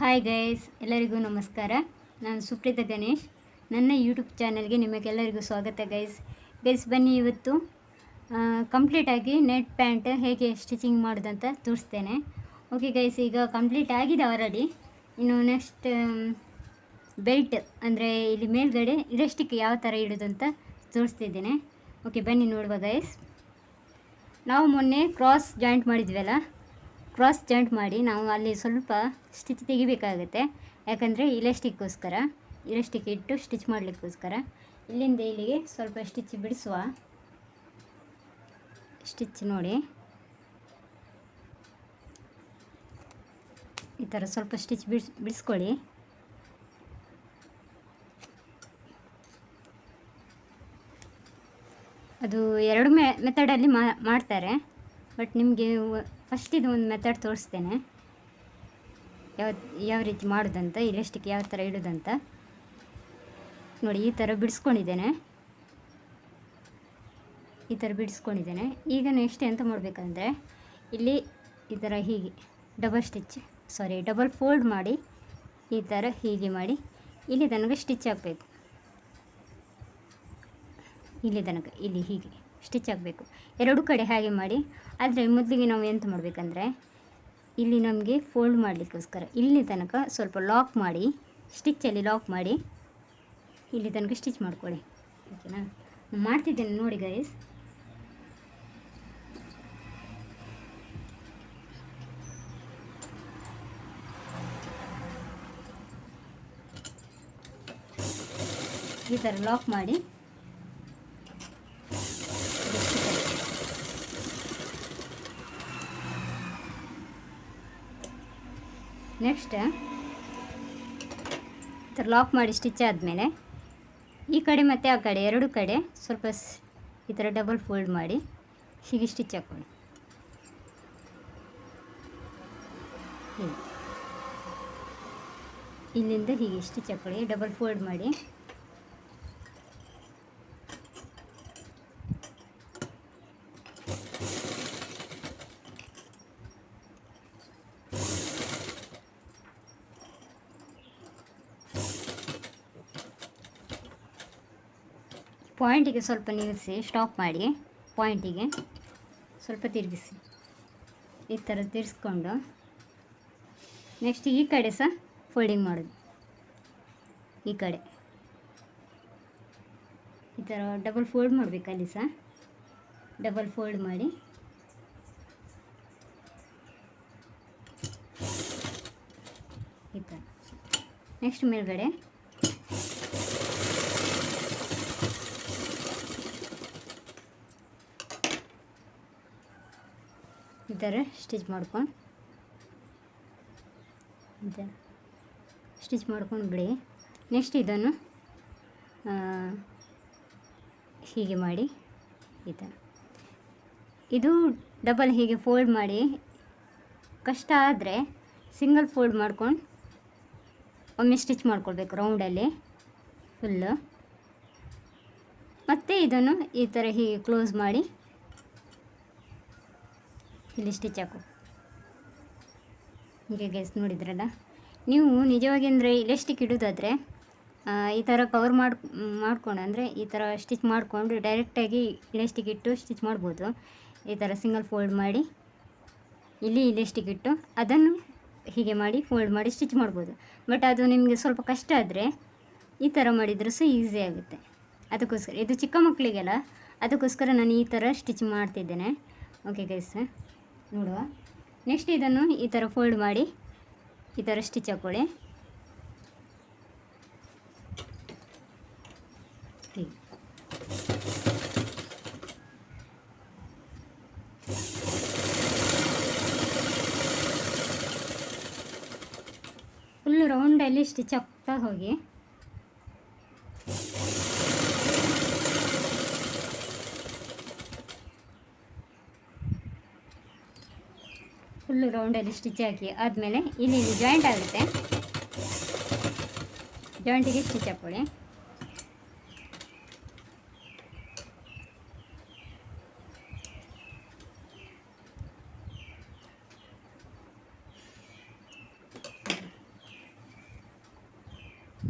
Hi guys ಎಲ್ಲರಿಗೂ ನಮಸ್ಕಾರ. ನಾನು ಸುಪ್ರೀತ ಗಣೇಶ್. ನನ್ನ ಯೂಟ್ಯೂಬ್ ಚಾನಲ್ಗೆ ನಿಮಗೆಲ್ಲರಿಗೂ ಸ್ವಾಗತ ಗೈಸ್ ಗೈಸ್ ಬನ್ನಿ ಇವತ್ತು ಕಂಪ್ಲೀಟಾಗಿ ನೆಟ್ ಪ್ಯಾಂಟ್ ಹೇಗೆ ಸ್ಟಿಚಿಂಗ್ ಮಾಡೋದಂತ ತೋರಿಸ್ತೇನೆ. ಓಕೆ ಗೈಸ್ ಈಗ ಕಂಪ್ಲೀಟ್ ಆಗಿದೆ ಆಲ್ರೆಡಿ ಇನ್ನು ನೆಕ್ಸ್ಟ್ ಬೆಲ್ಟ್ ಅಂದರೆ ಇಲ್ಲಿ ಮೇಲ್ಗಡೆ ಇಲಾಸ್ಟಿಕ್ ಯಾವ ಥರ ಇಡೋದಂತ ತೋರಿಸ್ತಿದ್ದೇನೆ. ಓಕೆ ಬನ್ನಿ ನೋಡುವ ಗೈಸ್ ನಾವು ಮೊನ್ನೆ ಕ್ರಾಸ್ ಜಾಯಿಂಟ್ ಮಾಡಿದ್ವಲ್ಲ ಕ್ರಾಸ್ ಜಾಯಿಂಟ್ ಮಾಡಿ ನಾವು ಅಲ್ಲಿ ಸ್ವಲ್ಪ ಸ್ಟಿಚ್ ತೆಗಿಬೇಕಾಗುತ್ತೆ. ಯಾಕಂದರೆ ಇಲಾಸ್ಟಿಕ್ಕೋಸ್ಕರ ಇಲಾಸ್ಟಿಕ್ ಇಟ್ಟು ಸ್ಟಿಚ್ ಮಾಡಲಿಕ್ಕೋಸ್ಕರ. ಇಲ್ಲಿಂದ ಇಲ್ಲಿಗೆ ಸ್ವಲ್ಪ ಸ್ಟಿಚ್ ಬಿಡಿಸುವ. ಸ್ಟಿಚ್ ನೋಡಿ. ಈ ಥರ ಸ್ವಲ್ಪ ಸ್ಟಿಚ್ ಬಿಡಿಸ್, ಬಿಡಿಸ್ಕೊಳ್ಳಿ. ಅದು ಎರಡು ಮೆ ಮೆಥಡಲ್ಲಿ ಮಾಡ್ತಾರೆ. ಬಟ್ ನಿಮಗೆ ಫಸ್ಟ್ ಇದು ಒಂದು ಮೆಥಡ್ ತೋರಿಸ್ತೇನೆ. ಯಾವ ಯಾವ ರೀತಿ ಮಾಡೋದಂತ ಇಲ್ಲಿಷ್ಟಕ್ಕೆ ಯಾವ ಥರ ಇಡೋದಂತ. ನೋಡಿ, ಈ ಥರ ಬಿಡಿಸ್ಕೊಂಡಿದ್ದೇನೆ. ಈ ಥರ ಬಿಡಿಸ್ಕೊಂಡಿದ್ದೇನೆ. ಈಗ ನೆಕ್ಸ್ಟ್ ಎಂತ ಮಾಡಬೇಕಂದ್ರೆ, ಇಲ್ಲಿ ಈ ಥರ ಹೀಗೆ double stitch sorry double fold ಮಾಡಿ, ಈ ಥರ ಹೀಗೆ ಮಾಡಿ, ಇಲ್ಲಿ ತನಕ ಸ್ಟಿಚ್ ಹಾಕಬೇಕು. ಇಲ್ಲಿ ತನಕ, ಇಲ್ಲಿ ಹೀಗೆ. ಸ್ಟಿಚ್ ಆಗಬೇಕು. ಎರಡು ಕಡೆ ಹಾಗೆ ಮಾಡಿ, ಆದರೆ ಮೊದಲಿಗೆ ನಾವು ಎಂತ ಮಾಡಬೇಕಂದ್ರೆ, ಇಲ್ಲಿ ನಮಗೆ ಫೋಲ್ಡ್ ಮಾಡಲಿಕ್ಕೋಸ್ಕರ, ಇಲ್ಲಿ ತನಕ ಸ್ವಲ್ಪ ಲಾಕ್ ಮಾಡಿ ಸ್ಟಿಚ್ಚಲ್ಲಿ ಲಾಕ್ ಮಾಡಿ, ಇಲ್ಲಿ ತನಕ ಸ್ಟಿಚ್ ಮಾಡ್ಕೊಳ್ಳಿ. ಓಕೆನಾ ಮಾಡ್ತಿದ್ದೇನೆ ನೋಡಿ ಗೈಸ್ ಈ ಥರ ಲಾಕ್ ಮಾಡಿ ನೆಕ್ಸ್ಟ್ ಥರ ಲಾಕ್ ಮಾಡಿ ಸ್ಟಿಚ್ ಆದಮೇಲೆ ಈ ಕಡೆ ಮತ್ತು ಆ ಕಡೆ ಎರಡು ಕಡೆ ಸ್ವಲ್ಪ ಈ ಥರ ಡಬಲ್ ಫೋಲ್ಡ್ ಮಾಡಿ ಹೀಗೆ ಸ್ಟಿಚ್ ಹಾಕ್ಕೊಳ್ಳಿ ಇಲ್ಲಿಂದ ಹೀಗೆ ಸ್ಟಿಚ್ ಹಾಕ್ಕೊಳ್ಳಿ ಡಬಲ್ ಫೋಲ್ಡ್ ಮಾಡಿ. ಪಾಯಿಂಟಿಗೆ ಸ್ವಲ್ಪ ನಿಲ್ಲಿಸಿ ಸ್ಟಾಪ್ ಮಾಡಿ, ಪಾಯಿಂಟಿಗೆ ಸ್ವಲ್ಪ ತಿರುಗಿಸಿ. ಈ ಥರ ತಿರ್ಸ್ಕೊಂಡು ನೆಕ್ಸ್ಟ್ ಈ ಕಡೆ ಸಹ ಫೋಲ್ಡಿಂಗ್ ಮಾಡೋದು. ಈ ಕಡೆ. ಈ ಥರ ಡಬಲ್ ಫೋಲ್ಡ್ ಮಾಡಬೇಕು ಅಲ್ಲಿ ಸಹ. ಡಬಲ್ ಫೋಲ್ಡ್ ಮಾಡಿ. ಈ ಥರ. ನೆಕ್ಸ್ಟ್ ಮೇಲ್ಗಡೆ ಥರ ಸ್ಟಿಚ್ ಮಾಡ್ಕೊಂಡು ಥರ ಸ್ಟಿಚ್ ಮಾಡ್ಕೊಂಡು ಬಿಡಿ. ನೆಕ್ಸ್ಟ್ ಇದನ್ನು ಹೀಗೆ ಮಾಡಿ ಈ ಥರ ಇದು ಡಬಲ್ ಹೀಗೆ ಫೋಲ್ಡ್ ಮಾಡಿ, ಕಷ್ಟ ಆದರೆ ಸಿಂಗಲ್ ಫೋಲ್ಡ್ ಮಾಡ್ಕೊಂಡು ಒಮ್ಮೆ ಸ್ಟಿಚ್ ಮಾಡ್ಕೊಳ್ಬೇಕು ರೌಂಡಲ್ಲಿ, ಫುಲ್ಲು. ಮತ್ತು ಇದನ್ನು ಈ ಥರ ಹೀಗೆ ಕ್ಲೋಸ್ ಮಾಡಿ ಇಲ್ಲಿ ಸ್ಟಿಚ್ ಹಾಕು ಹೀಗೆ ಗೆಸ್ ನೋಡಿದ್ರಲ್ಲ? ನೀವು ನಿಜವಾಗಿ ಅಂದರೆ ಇಲೆಸ್ಟಿಕ್ ಇಡೋದಾದರೆ ಈ ಥರ ಕವರ್ ಮಾಡಿ, ಮಾಡ್ಕೊಂಡು ಅಂದರೆ ಈ ಥರ ಸ್ಟಿಚ್ ಮಾಡಿಕೊಂಡು ಡೈರೆಕ್ಟಾಗಿ ಇಲೆಸ್ಟಿಕ್ ಇಟ್ಟು ಸ್ಟಿಚ್ ಮಾಡ್ಬೋದು. ಈ ಥರ ಸಿಂಗಲ್ ಫೋಲ್ಡ್ ಮಾಡಿ ಇಲ್ಲಿ ಇಲೆಸ್ಟಿಕ್ ಇಟ್ಟು ಅದನ್ನು ಹೀಗೆ ಮಾಡಿ ಫೋಲ್ಡ್ ಮಾಡಿ ಸ್ಟಿಚ್ ಮಾಡ್ಬೋದು. ಬಟ್ ಅದು ನಿಮಗೆ ಸ್ವಲ್ಪ ಕಷ್ಟ ಆದರೆ ಈ ಥರ ಮಾಡಿದರೂ ಸಹ ಈಸಿ ಆಗುತ್ತೆ. ಅದಕ್ಕೋಸ್ಕರ, ಇದು ಚಿಕ್ಕ ಮಕ್ಕಳಿಗೆಲ್ಲ ಅದಕ್ಕೋಸ್ಕರ ನಾನು ಈ ಥರ ಸ್ಟಿಚ್ ಮಾಡ್ತಿದ್ದೇನೆ. ಓಕೆ ಗೈಸ್ ನೋಡುವ. ನೆಕ್ಸ್ಟ್ ಇದನ್ನು ಈ ಥರ ಫೋಲ್ಡ್ ಮಾಡಿ, ಈ ಥರ ಸ್ಟಿಚ್ ಹಾಕ್ಕೊಳ್ಳಿ ಫುಲ್ ರೌಂಡಲ್ಲಿ ಸ್ಟಿಚ್ ಹಾಕ್ತಾ ಹೋಗಿ. ಫುಲ್ಲು ರೌಂಡಲ್ಲಿ ಸ್ಟಿಚ್ ಹಾಕಿ ಆದಮೇಲೆ ಇಲ್ಲಿ ಇಲ್ಲಿ ಜಾಯಿಂಟ್ ಆಗುತ್ತೆ. ಜಾಯಿಂಟಿಗೆ ಸ್ಟಿಚ್ ಹಾಕ್ಕೊಳ್ಳಿ.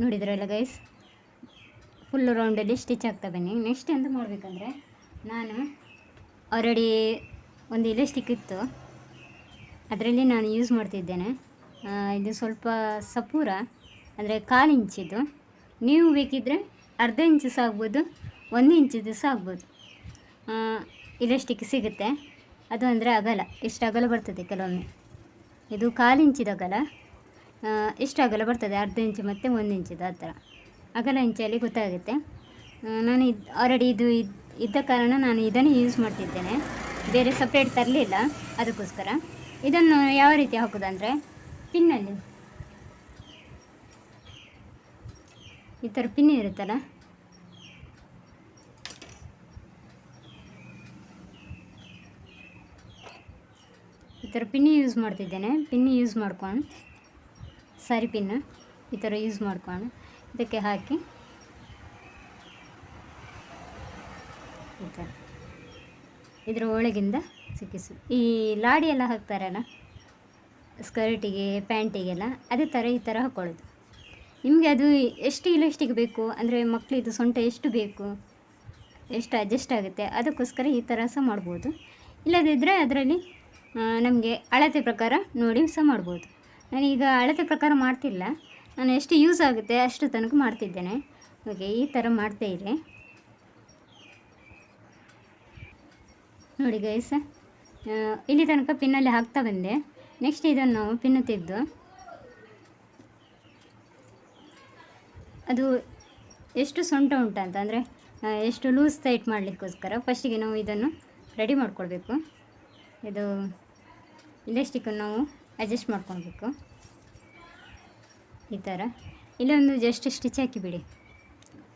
ನೋಡಿದ್ರಲ್ಲ ಗೈಸ್ ಫುಲ್ ರೌಂಡಲ್ಲಿ ಸ್ಟಿಚ್ ಆಗ್ತಾ ಬನ್ನಿ. ನೆಕ್ಸ್ಟ್ ಎಂತ ಮಾಡಬೇಕಂದ್ರೆ, ನಾನು ಆಲ್ರೆಡಿ ಒಂದು ಇಲೆಸ್ಟಿಕ್ ಇತ್ತು. ಅದರಲ್ಲಿ ನಾನು ಯೂಸ್ ಮಾಡ್ತಿದ್ದೇನೆ. ಇದು ಸ್ವಲ್ಪ ಸಪೂರ, ಅಂದರೆ ಕಾಲು ಇಂಚಿದು. ನೀವು ಬೇಕಿದ್ದರೆ ಅರ್ಧ ಇಂಚು ಸಹ ಆಗ್ಬೋದು, ಒಂದು ಇಂಚಿದು ಸಹ ಆಗ್ಬೋದು. ಇಲಾಸ್ಟಿಕ್ ಸಿಗುತ್ತೆ. ಅದು ಅಂದರೆ ಅಗಲ ಇಷ್ಟು ಅಗಲ ಬರ್ತದೆ ಕೆಲವೊಮ್ಮೆ. ಇದು ಕಾಲು ಇಂಚಿದ ಅಗಲ. ಇಷ್ಟು ಅಗಲ ಬರ್ತದೆ? ಅರ್ಧ ಇಂಚು ಮತ್ತು ಒಂದು ಇಂಚಿದು, ಆ ಥರ. ಅಗಲ ಇಂಚಲ್ಲಿ ಗೊತ್ತಾಗುತ್ತೆ. ನಾನು ಇದು ಆಲ್ರೆಡಿ ಇದ್- ಇದ್ದ ಕಾರಣ ನಾನು ಇದನ್ನು ಯೂಸ್ ಮಾಡ್ತಿದ್ದೇನೆ. ಬೇರೆ ಸಪ್ರೇಟ್ ತರಲಿಲ್ಲ, ಅದಕ್ಕೋಸ್ಕರ. ಇದನ್ನು ಯಾವ ರೀತಿ ಹಾಕೋದಂದರೆ ಪಿನ್ನಲ್ಲಿ. ಈ ಥರ ಪಿನ್ ಇರುತ್ತಲ್ಲ? ಈ ಥರ ಪಿನ್ ಯೂಸ್ ಮಾಡ್ತಿದ್ದೇನೆ. ಪಿನ್ ಯೂಸ್ ಮಾಡ್ಕೊಂಡು, ಸಾರಿ ಪಿನ್, ಈ ಥರ ಯೂಸ್ ಮಾಡ್ಕೊಂಡು ಇದಕ್ಕೆ ಹಾಕಿ. ಈ ಥರ. ಇದರ ಒಳಗಿಂದ ಸಿಕ್ಕಿಸು. ಈ ಲಾಡಿ ಎಲ್ಲ ಹಾಕ್ತಾರಲ್ಲ, ಸ್ಕರ್ಟಿಗೆ, ಪ್ಯಾಂಟಿಗೆಲ್ಲ, ಅದೇ ಥರ ಈ ಥರ ಹಾಕ್ಕೊಳ್ಳೋದು ನಿಮಗೆ ಅದು ಎಷ್ಟು ಇಲಾಸ್ಟಿಕ್ ಬೇಕು? ಅಂದರೆ ಮಕ್ಕಳಿದು ಸೊಂಟ ಎಷ್ಟು ಬೇಕು? ಎಷ್ಟು ಅಡ್ಜಸ್ಟ್ ಆಗುತ್ತೆ? ಅದಕ್ಕೋಸ್ಕರ ಈ ಥರ ಸಹ ಮಾಡ್ಬೋದು. ಇಲ್ಲದಿದ್ದರೆ ಅದರಲ್ಲಿ ನಮಗೆ ಅಳತೆ ಪ್ರಕಾರ ನೋಡಿ ಸಹ ಮಾಡ್ಬೋದು. ನಾನೀಗ ಅಳತೆ ಪ್ರಕಾರ ಮಾಡ್ತಿಲ್ಲ. ನಾನು ಎಷ್ಟು ಯೂಸ್ ಆಗುತ್ತೆ ಅಷ್ಟು ತನಕ ಮಾಡ್ತಿದ್ದೇನೆ. ಓಕೆ ಈ ಥರ ಮಾಡ್ತಾ ಇದೆ ನೋಡಿ ಗೈಸ್ ಇಲ್ಲಿ ತನಕ ಪಿನ್ನಲ್ಲಿ ಹಾಕ್ತಾ ಬಂದೆ. ನೆಕ್ಸ್ಟ್ ಇದನ್ನು ನಾವು ಪಿನ್ನು ತೆಗೆದು, ಅದು ಎಷ್ಟು ಸೊಂಟ ಉಂಟಂತ ಅಂದರೆ ಎಷ್ಟು ಲೂಸ್ ಟೈಟ್ ಮಾಡಲಿಕ್ಕೋಸ್ಕರ ಫಸ್ಟಿಗೆ ನಾವು ಇದನ್ನು ರೆಡಿ ಮಾಡ್ಕೊಳ್ಬೇಕು. ಇದು ಇಲೆಸ್ಟಿಕ್ಕನ್ನು ನಾವು ಅಡ್ಜಸ್ಟ್ ಮಾಡ್ಕೊಳ್ಬೇಕು. ಈ ಥರ ಇಲ್ಲೊಂದು ಜಸ್ಟ್ ಸ್ಟಿಚ್ ಹಾಕಿಬಿಡಿ.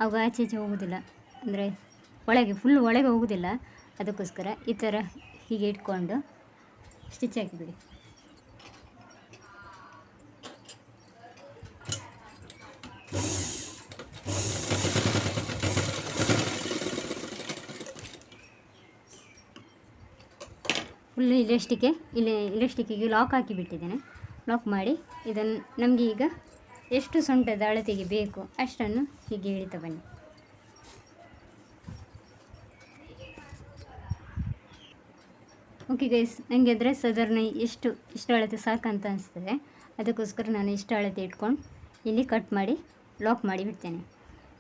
ಅವಾಗ ಆಚೆ ಈಚೆ ಹೋಗೋದಿಲ್ಲ. ಅಂದರೆ ಒಳಗೆ ಫುಲ್ ಒಳಗೆ ಹೋಗೋದಿಲ್ಲ. ಅದಕ್ಕೋಸ್ಕರ ಈ ಥರ ಹೀಗೆ ಇಟ್ಕೊಂಡು ಸ್ಟಿಚ್ ಹಾಕಿಬಿಡಿ. ಫುಲ್ ಇಲೆಸ್ಟಿಕ್ಕೆ ಇಲ್ಲಿ ಇಲೆಸ್ಟಿಕ್ಕಿಗೆ ಲಾಕ್ ಹಾಕಿಬಿಟ್ಟಿದ್ದೇನೆ. ಲಾಕ್ ಮಾಡಿ ಇದನ್ನು ನಮಗೆ ಈಗ ಎಷ್ಟು ಸೊಂಟದ ಅಳತೆಗೆ ಬೇಕು ಅಷ್ಟನ್ನು ಹೀಗೆ ಇಳಿತಾ ಬನ್ನಿ. ಓಕೆ ಗೈಸ್ ನನಗೆ ಅಂದರೆ ಸಾಧಾರಣ ಎಷ್ಟು ಇಷ್ಟು ಅಳತೆ ಸಾಕಂತ ಅನಿಸ್ತದೆ. ಅದಕ್ಕೋಸ್ಕರ ನಾನು ಇಷ್ಟು ಅಳತೆ ಇಟ್ಕೊಂಡು ಇಲ್ಲಿ ಕಟ್ ಮಾಡಿ ಲಾಕ್ ಮಾಡಿ ಬಿಡ್ತೇನೆ.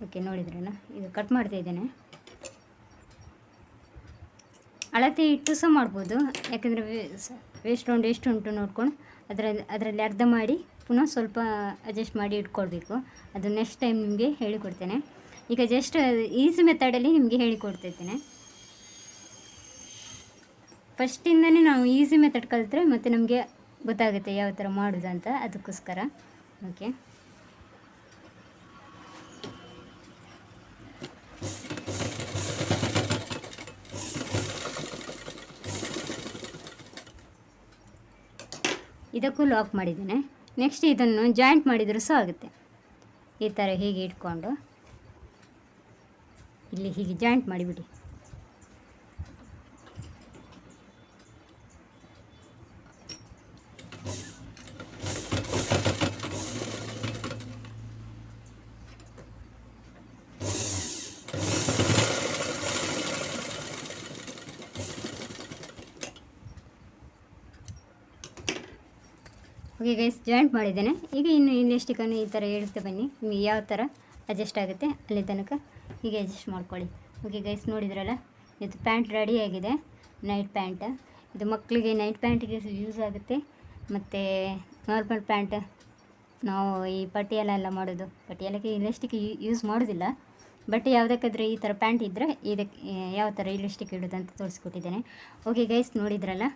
ಓಕೆ ನೋಡಿದ್ರಲ್ಲ? ಈಗ ಕಟ್ ಮಾಡ್ತಾ ಇದ್ದೇನೆ. ಅಳತೆ ಇಟ್ಟು ಸಹ ಮಾಡ್ಬೋದು. ಯಾಕೆಂದರೆ ವೇಸ್ಟ್ ರೌಂಡ್ ಎಷ್ಟು ಉಂಟು ನೋಡ್ಕೊಂಡು ಅದರಲ್ಲಿ ಅದರಲ್ಲಿ ಅರ್ಧ ಮಾಡಿ ಪುನಃ ಸ್ವಲ್ಪ ಅಡ್ಜಸ್ಟ್ ಮಾಡಿ ಇಟ್ಕೊಳ್ಬೇಕು ಅದು ನೆಕ್ಸ್ಟ್ ಟೈಮ್ ನಿಮಗೆ ಹೇಳಿಕೊಡ್ತೇನೆ. ಈಗ ಜಸ್ಟ್ ಈಸಿ ಮೆಥಡಲ್ಲಿ ನಿಮಗೆ ಹೇಳಿಕೊಡ್ತಿದ್ದೇನೆ. ಫಸ್ಟಿಂದನೇ ನಾವು ಈಸಿ ಮೆಥಡ್ ಕಲಿತ್ರೆ ಮತ್ತು ನಮಗೆ ಗೊತ್ತಾಗುತ್ತೆ ಯಾವ ಥರ ಮಾಡೋದು ಅಂತ ಅದಕ್ಕೋಸ್ಕರ. ಓಕೆ ಇದಕ್ಕೂ ಲಾಕ್ ಮಾಡಿದ್ದೇನೆ. ನೆಕ್ಸ್ಟ್ ಇದನ್ನು ಜಾಯಿಂಟ್ ಮಾಡಿದರೂ ಸಹ ಆಗುತ್ತೆ. ಈ ಥರ ಹೀಗೆ ಇಟ್ಕೊಂಡು. ಇಲ್ಲಿ ಹೀಗೆ ಜಾಯಿಂಟ್ ಮಾಡಿಬಿಡಿ. ಓಕೆ ಗೈಸ್ ಜಾಯಿಂಟ್ ಮಾಡಿದ್ದೇನೆ. ಈಗ ಇನ್ನು ಇನ್ನೆಷ್ಟಿಕನ್ನು ಈ ಥರ ಹೇಳ್ತಾ ಬನ್ನಿ. ನಿಮಗೆ ಯಾವ ಥರ ಅಡ್ಜಸ್ಟ್ ಆಗುತ್ತೆ ಅಲ್ಲಿ ತನಕ ಹೀಗೆ ಅಡ್ಜಸ್ಟ್ ಮಾಡ್ಕೊಳ್ಳಿ. ಓಕೆ ಗೈಸ್ ನೋಡಿದ್ರಲ್ಲ? ಇದು ಪ್ಯಾಂಟ್ ರೆಡಿ ಆಗಿದೆ. ನೈಟ್ ಪ್ಯಾಂಟ್ ಇದು ಮಕ್ಕಳಿಗೆ ನೈಟ್ ಪ್ಯಾಂಟಿಗೆ ಯೂಸ್ ಆಗುತ್ತೆ. ಮತ್ತು ನಾರ್ಮಲ್ ಪ್ಯಾಂಟ್ ನಾವು ಈ ಪಟ್ಟಿಯಲ್ಲ ಎಲ್ಲ ಮಾಡೋದು. ಪಟಿಯಾಲಕ್ಕೆ ಇಲೆಸ್ಟಿಕ್ ಯೂಸ್ ಮಾಡೋದಿಲ್ಲ. ಬಟ್ ಯಾವುದಕ್ಕಾದ್ರೆ ಈ ಥರ ಪ್ಯಾಂಟ್ ಇದ್ದರೆ ಇದಕ್ಕೆ ಯಾವ ಥರ ಇಲೆಸ್ಟಿಕ್ ಇಡೋದಂತ ತೋರಿಸ್ಕೊಟ್ಟಿದ್ದೇನೆ. ಓಕೆ ಗೈಸ್ ನೋಡಿದ್ರಲ್ಲ?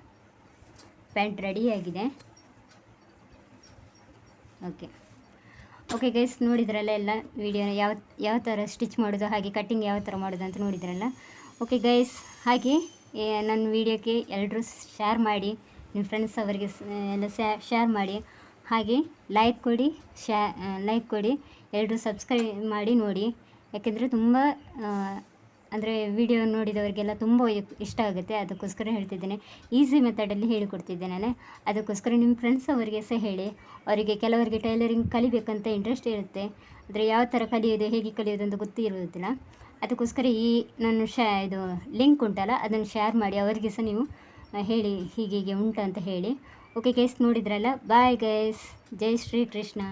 ಪ್ಯಾಂಟ್ ರೆಡಿಯಾಗಿದೆ ಓಕೆ ಓಕೆ ಗೈಸ್ ನೋಡಿದ್ರಲ್ಲ ಎಲ್ಲ ವಿಡಿಯೋನ ಯಾವ ಯಾವ ಥರ ಸ್ಟಿಚ್ ಮಾಡೋದು, ಹಾಗೆ ಕಟ್ಟಿಂಗ್ ಯಾವ ಥರ ಮಾಡೋದು ಅಂತ ನೋಡಿದ್ರಲ್ಲ. ಓಕೆ ಗೈಸ್ ಹಾಗೆ ನನ್ನ ವಿಡಿಯೋಕ್ಕೆ ಎಲ್ಲರೂ ಶೇರ್ ಮಾಡಿ ನಿಮ್ಮ ಫ್ರೆಂಡ್ಸ್ ಅವರಿಗೆ ಎಲ್ಲ ಶೇರ್ ಮಾಡಿ. ಹಾಗೆ ಲೈಕ್ ಕೊಡಿ ಶೇ ಲೈಕ್ ಕೊಡಿ ಎಲ್ಲರೂ ಸಬ್ಸ್ಕ್ರೈಬ್ ಮಾಡಿ ನೋಡಿ. ಯಾಕೆಂದರೆ ತುಂಬ ಅಂದರೆ ವಿಡಿಯೋ ನೋಡಿದವರಿಗೆಲ್ಲ ತುಂಬ ಇಷ್ಟ ಆಗುತ್ತೆ. ಅದಕ್ಕೋಸ್ಕರ ಹೇಳ್ತಿದ್ದೇನೆ. ಈಸಿ ಮೆಥಡಲ್ಲಿ ಹೇಳಿಕೊಡ್ತಿದ್ದೇನೆ ಅದಕ್ಕೋಸ್ಕರ ನಿಮ್ಮ ಫ್ರೆಂಡ್ಸ್ ಅವರಿಗೆ ಸಹ ಹೇಳಿ. ಅವರಿಗೆ ಕೆಲವರಿಗೆ ಟೈಲರಿಂಗ್ ಕಲಿಬೇಕಂತ ಇಂಟ್ರೆಸ್ಟ್ ಇರುತ್ತೆ. ಅಂದರೆ ಯಾವ ಥರ ಕಲಿಯೋದು ಹೇಗೆ ಕಲಿಯೋದು ಅಂತ ಗೊತ್ತಿರುವುದಿಲ್ಲ. ಅದಕ್ಕೋಸ್ಕರ ಈ ನಾನು ಶಾ ಇದು ಲಿಂಕ್ ಉಂಟಲ್ಲ, ಅದನ್ನು ಶೇರ್ ಮಾಡಿ. ಅವರಿಗೆ ಸಹ ನೀವು ಹೇಳಿ ಹೀಗೆ ಹೀಗೆ ಉಂಟು ಅಂತ ಹೇಳಿ. ಓಕೆ ಗೈಸ್ ನೋಡಿದ್ರಲ್ಲ? ಬಾಯ್ ಗೈಸ್ ಜೈ ಶ್ರೀ ಕೃಷ್ಣ.